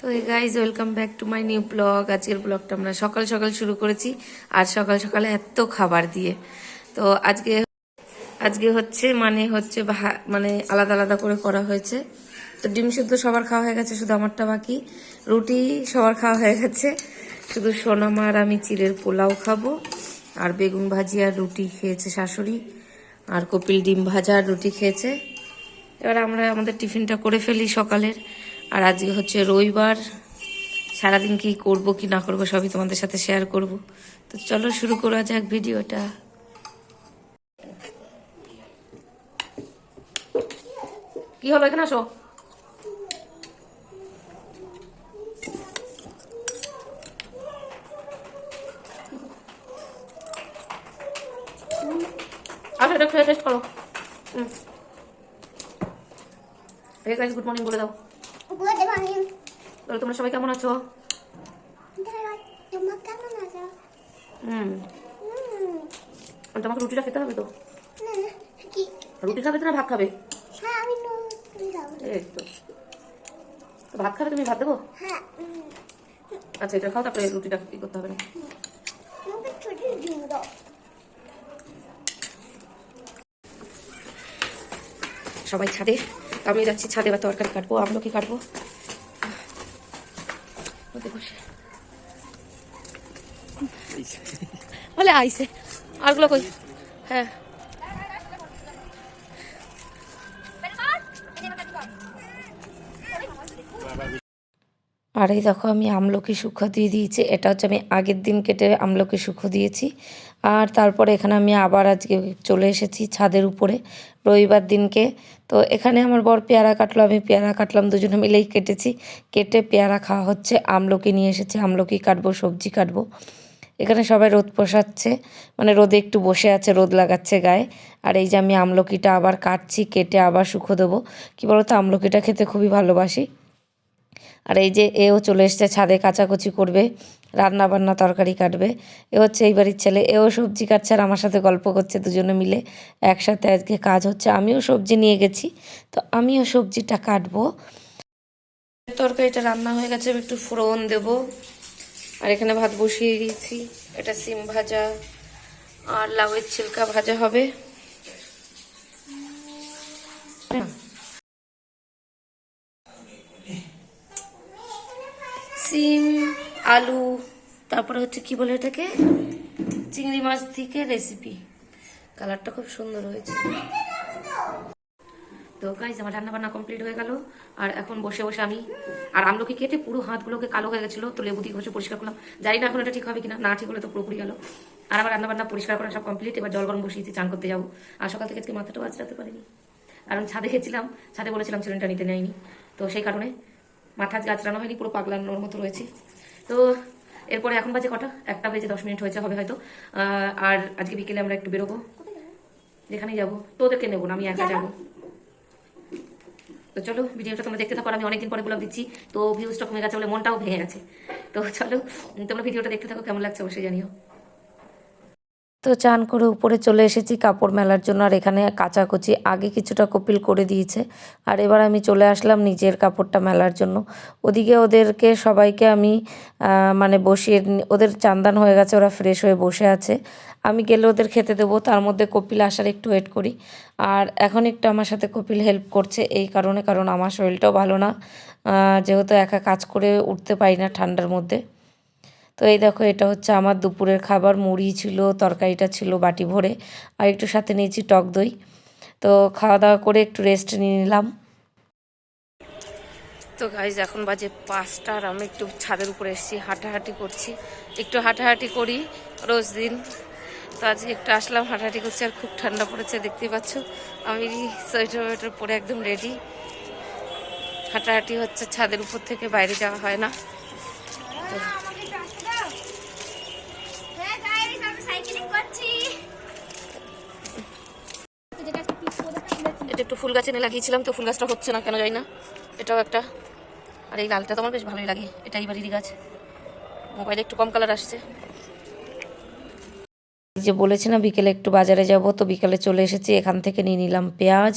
তো এই guys welcome back to my new blog আজকের ব্লগটা আমরা সকাল সকাল শুরু করেছি আর সকাল সকালে এত খাবার দিয়ে। তো আজকে আজকে হচ্ছে মানে হচ্ছে মানে আলাদা আলাদা করে করা হয়েছে। তো ডিম শুদ্ধ সবার খাওয়া হয়ে গেছে, শুধু আমারটা বাকি। রুটি সবার খাওয়া হয়ে গেছে। শুধু সোনামা আর আমি চিড়ের পোলাও খাব। আর বেগুন ভাজি আর রুটি খেয়েছে শাশুড়ি। আর কপিল ডিম ভাজা আর রুটি খেয়েছে। এবার আমরা আমাদের টিফিনটা করে ফেলি সকালের। আর আজকে হচ্ছে রবিবার। সারাদিন কি করব, কি না করব, সবই তোমাদের সাথে শেয়ার করব। তো চলো শুরু করা যাক ভিডিওটা। কি হলো, এখানে আসো। আসো, এটা খেয়ে টেস্ট করো। হুম। গুড মর্নিং বলে দাও। বলো তোমরা সবাই কেমন আছো? হুম। তোমাকে রুটিটা খেতে হবে তো? কি? রুটি খাবে তো না ভাত খাবে? হ্যাঁ এই তো। ভাত খাবে তুমি ভাত দেবো? হ্যাঁ আচ্ছা এটা খাও তারপরে রুটিটা ই করতে হবে না। সবাই ছাদে আমি যাচ্ছি ছাদে বা তরকারি কাটবো আমলকি কাটবো। বলে আইসে। আরগুলো কই? হ্যাঁ। আর এই দেখো আমি আমলকি শুকো দিয়ে দিয়েছি। এটা হচ্ছে আমি আগের দিন কেটে আমলকি শুকো দিয়েছি। আর তারপরে এখানে আমি আবার আজকে চলে এসেছি ছাদের উপরে রবিবার দিনকে। তো এখানে আমার বর পেয়ারা কাটলো, আমি পেয়ারা কাটলাম, দুজনে মিলেই কেটেছি। কেটে পেয়ারা খাওয়া হচ্ছে, আমলকি নিয়ে এসেছি, আমলকি কাটবো, সবজি কাটবো। এখানে সবাই রোদ পোষাচ্ছে মানে রোদে একটু বসে আছে, রোদ লাগাচ্ছে গায়ে। আর এই যে আমি আমলকিটা আবার কাটছি, কেটে আবার শুকো দেবো। কী বলতো, আমলকিটা খেতে খুবই ভালোবাসি। আর এই যে এও চলে এসছে, ছাদে কাচাকুচি করবে রান্না বান্না তরকারি কাটবে। এ হচ্ছে এই বাড়ির ছেলে, এও সবজি কাটছে আর আমার সাথে গল্প করছে দুজনে মিলে। একসাথে আজকে কাজ হচ্ছে, আমিও সবজি নিয়ে গেছি, তো আমিও সবজিটা কাটবো। তরকারিটা রান্না হয়ে গেছে একটু ফোড়ন দেব। আর এখানে ভাত বসিয়ে দিয়েছি, এটা সিম ভাজা আর লাউয়ের ছিলকা ভাজা হবে। সিম, আলু, তারপরে হচ্ছে কি বলে এটাকে চিংড়ি মাছ থেকে রেসিপি কালারটা খুব সুন্দর হয়েছে। তো গাইজ আমার রান্না বান্না কমপ্লিট হয়ে গেল। আর এখন বসে বসে আমি আর আমলকি কেটে পুরো হাতগুলোকে কালো হয়ে গেছিল, তো লেবু দিয়ে ঘষে পরিষ্কার করলাম। জানি না এখন এটা ঠিক হবে কিনা, না ঠিক হলে তো পুরোপুরি গেল। আর আমার রান্না বান্না পরিষ্কার করা সব কমপ্লিট এবার জল গরম বসিয়েছি, চান করতে যাব। আর সকাল থেকে আজকে মাথাটাও আজরাতে পারিনি। কারণ ছাদে গেছিলাম, ছাদে বলেছিলাম সিলিন্ডার নিতে নেয়নি। তো সেই কারণে মাথা আঁচড়ানো হয়নি, পুরো পাগলানোর মতো রয়েছে। তো এরপরে এখন বাজে কটা? একটা বেজে দশ মিনিট হয়েছে, হবে হয়তো। আর আজকে বিকেলে আমরা একটু বেরোবো। যেখানে যাব। তো ওদেরকে নেব না, আমি একা যাব। তো চলো, ভিডিওটা তোমরা দেখতে থাকো আমি অনেকদিন পরে ব্লগ দিচ্ছি। তো ভিউজটা কমে গেছে বলে মনটাও ভেঙে গেছে। তো চলো, তোমরা ভিডিওটা দেখতে থাকো, কেমন লাগছে অবশ্যই জানিও। তো চান করে উপরে চলে এসেছি কাপড় মেলার জন্য, আর এখানে কাচাকুচি আগে কিছুটা কপিল করে দিয়েছে। আর এবার আমি চলে আসলাম নিজের কাপড়টা মেলার জন্য। ওদিকে ওদেরকে সবাইকে আমি মানে বসিয়ে ওদের চান্দান হয়ে গেছে, ওরা ফ্রেশ হয়ে বসে আছে। আমি গেলে ওদের খেতে দেবো, তার মধ্যে কপিল আসার একটু ওয়েট করি। আর এখন একটু আমার সাথে কপিল হেল্প করছে, এই কারণে, কারণ আমার শরীরটাও ভালো না। যেহেতু একা কাজ করে উঠতে পারি না ঠান্ডার মধ্যে। তো এই দেখো, এটা হচ্ছে আমার দুপুরের খাবার। মুড়ি ছিল, তরকারিটা ছিল বাটি ভরে। আর একটু সাথে নিয়েছি টক দই। তো খাওয়া দাওয়া করে একটু রেস্ট নিয়ে নিলাম। তো গাইজ এখন বাজে পাঁচটা আর আমি একটু ছাদের উপরে এসেছি, হাঁটাহাঁটি করছি। একটু হাঁটাহাঁটি করি রোজ দিন। তো আজকে একটু আসলাম, হাঁটাহাঁটি করছি আর খুব ঠান্ডা পড়েছে দেখতেই পাচ্ছ? আমি সোয়েটার ওয়েটার পরে একদম রেডি হাঁটাহাঁটি হচ্ছে ছাদের উপর থেকে, বাইরে যাওয়া হয় না হ্যাঁ গাইস আমি সাইকেলিং করছি এটা একটু ফুল গাছ এনে লাগিয়েছিলাম তো ফুল গাছটা হচ্ছে না কেন যাই না। এটাও একটা। আর এই লালটা তো আমার বেশ ভালোই লাগে এটাই বাড়ির গাছ। মোবাইলে একটু কম কালার আসছে। যে বলেছি না বিকেলে একটু বাজারে যাব তো বিকেলে চলে এসেছি এখান থেকে নিয়ে নিলাম পেঁয়াজ।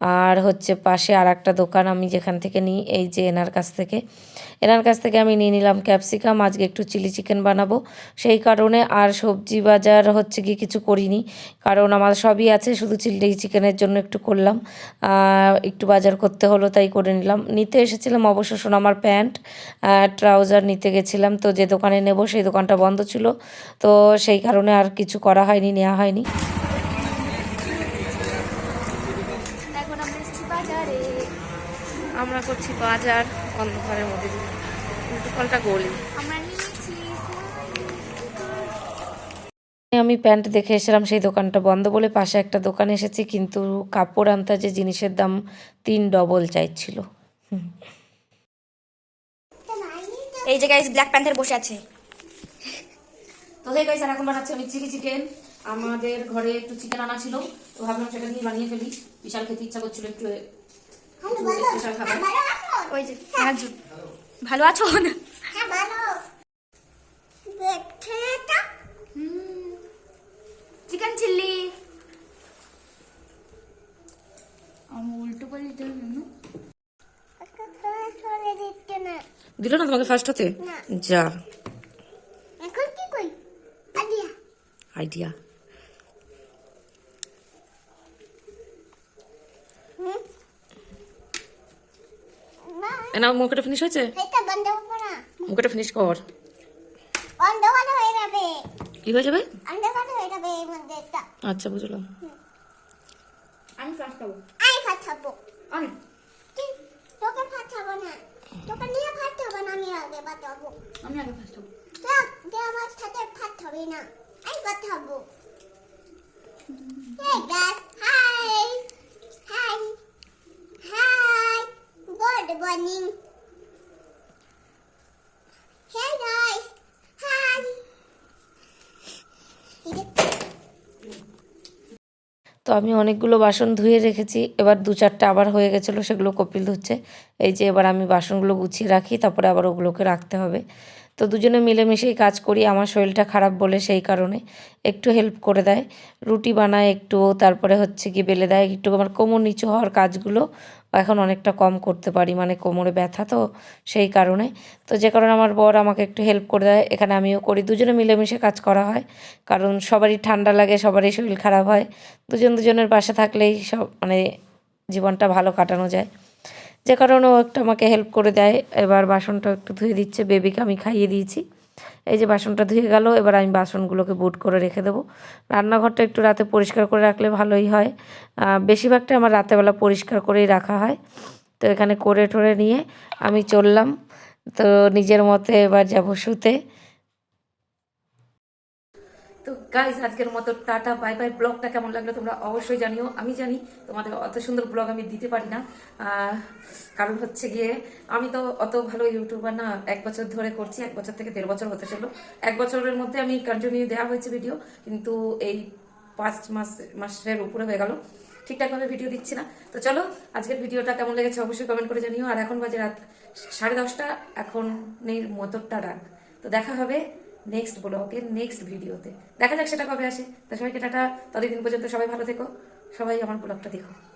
আর হচ্ছে পাশে আর একটা দোকান আমি যেখান থেকে নিই, এই যে এনার কাছ থেকে। এনার কাছ থেকে আমি নিয়ে নিলাম ক্যাপসিকাম, আজকে একটু চিলি চিকেন বানাবো। সেই কারণে আর সবজি বাজার হচ্ছে কি কিছু করিনি, কারণ আমার সবই আছে, শুধু চিলি চিকেনের জন্য একটু করলাম। একটু বাজার করতে হলো, তাই করে নিলাম। নিতে এসেছিলাম অবশ্য সোনামার প্যান্ট ট্রাউজার নিতে গেছিলাম। তো যে দোকানে নেব, সেই দোকানটা বন্ধ ছিল। তো সেই কারণে আর কিছু করা হয়নি, নেওয়া হয়নি এখন আমরা বাজারে। আমরা করছি বাজার অন্ধকারের মধ্যে উল্টো পাল্টা গলি। আমি প্যান্ট দেখে এসেছিলাম সেই দোকানটা বন্ধ বলে পাশে একটা দোকানে এসেছি কিন্তু কাপড় আনতে যে জিনিসের দাম তিন ডবল চাইছিল। এই যে গাইস ব্ল্যাক প্যান্থার বসে আছে। তো হে গাইস এখন বানাচ্ছি আমি চিলি চিকেন আমাদের ঘরে একটু চিকেন আনা ছিল তো ভাবলাম সেটা দিয়ে বানিয়ে ফেলি। বিশাল খেতে ইচ্ছা করছিল একটু স্পেশাল খাবার। ওই যে ভালো আছো? না হ্যাঁ চিকেন চিল্লি। আমি উল্টো দিতে না। দিল না তোমাকে ফার্স্ট হতে? যা। এখন কি কই আদিয়া আইডিয়া। না মুখটা ফিনিশ হয়েছে? এটা বন্ধ করো না। মুখটা ফিনিশ কর। কি হয়ে যাবে? আচ্ছা বুঝলাম। আমি ফার্স্ট হব। আমি ফার্স্ট হব। আমি? কি? তোকে ফার্স্ট হব না। তোকে নিয়ে ফার্স্ট হব না আমি আগে হব। আমি আগে ফার্স্ট হব। দেখ দে আমার সাথে ফার্স্ট হবে না। আমি ফার্স্ট হব। Hey guys, hi, hi, hi, good morning. Hey guys, hi. তো আমি অনেকগুলো বাসন ধুয়ে রেখেছি। এবার দু চারটে আবার হয়ে গেছিল সেগুলো কপিল ধুচ্ছে। এই যে এবার আমি বাসনগুলো গুছিয়ে রাখি তারপরে আবার ওগুলোকে রাখতে হবে। তো দুজনে মিলেমিশেই কাজ করি আমার শরীরটা খারাপ বলে সেই কারণে। একটু হেল্প করে দেয় রুটি বানায় একটু তারপরে হচ্ছে কি বেলে দেয়। একটু আমার কোমর নিচু হওয়ার কাজগুলো এখন অনেকটা কম করতে পারি মানে কোমরে ব্যথা তো সেই কারণে। তো যে কারণে আমার বর আমাকে একটু হেল্প করে দেয়। এখানে আমিও করি, দুজনে মিলেমিশে কাজ করা হয়। কারণ সবারই ঠান্ডা লাগে, সবারই শরীর খারাপ হয়। দুজন দুজনের পাশে থাকলেই সব মানে জীবনটা ভালো কাটানো যায়। যে কারণে ও একটু আমাকে হেল্প করে দেয়। এবার বাসনটা একটু ধুয়ে দিচ্ছে বেবিকে আমি খাইয়ে দিয়েছি। এই যে বাসনটা ধুয়ে গেল, এবার আমি বাসনগুলোকে বুট করে রেখে দেবো। রান্নাঘরটা একটু রাতে পরিষ্কার করে রাখলে ভালোই হয়। বেশিরভাগটা আমার রাতেবেলা পরিষ্কার করেই রাখা হয়। তো এখানে করে টরে নিয়ে আমি চললাম। তো নিজের মতে এবার যাব শুতে। গাইজ আজকের মতো টাটা বাই বাই ব্লগটা কেমন লাগল তোমরা অবশ্যই জানিও। আমি জানি তোমাদের অত সুন্দর ব্লগ আমি দিতে পারি না। কারণ হচ্ছে গিয়ে আমি তো অত ভালো ইউটিউবার না। এক বছর ধরে করছি, এক বছর থেকে দেড় বছর হতে চলো এক বছরের মধ্যে আমি কন্টিনিউ দেওয়া হয়েছে ভিডিও কিন্তু এই পাঁচ মাস, মাসের উপরে হয়ে গেল। ঠিকঠাকভাবে ভিডিও দিচ্ছি না। তো চলো, আজকের ভিডিওটা কেমন লেগেছে অবশ্যই কমেন্ট করে জানিও। আর এখন বাজে রাত সাড়ে দশটা। এখন মতরটা রাত তো দেখা হবে নেক্সট ব্লগে নেক্সট ভিডিওতে দেখা যাক সেটা কবে আসে। তো সবাইকে টাটা। ততদিন পর্যন্ত সবাই ভালো থেকো। সবাই আমার ব্লগটা দেখো।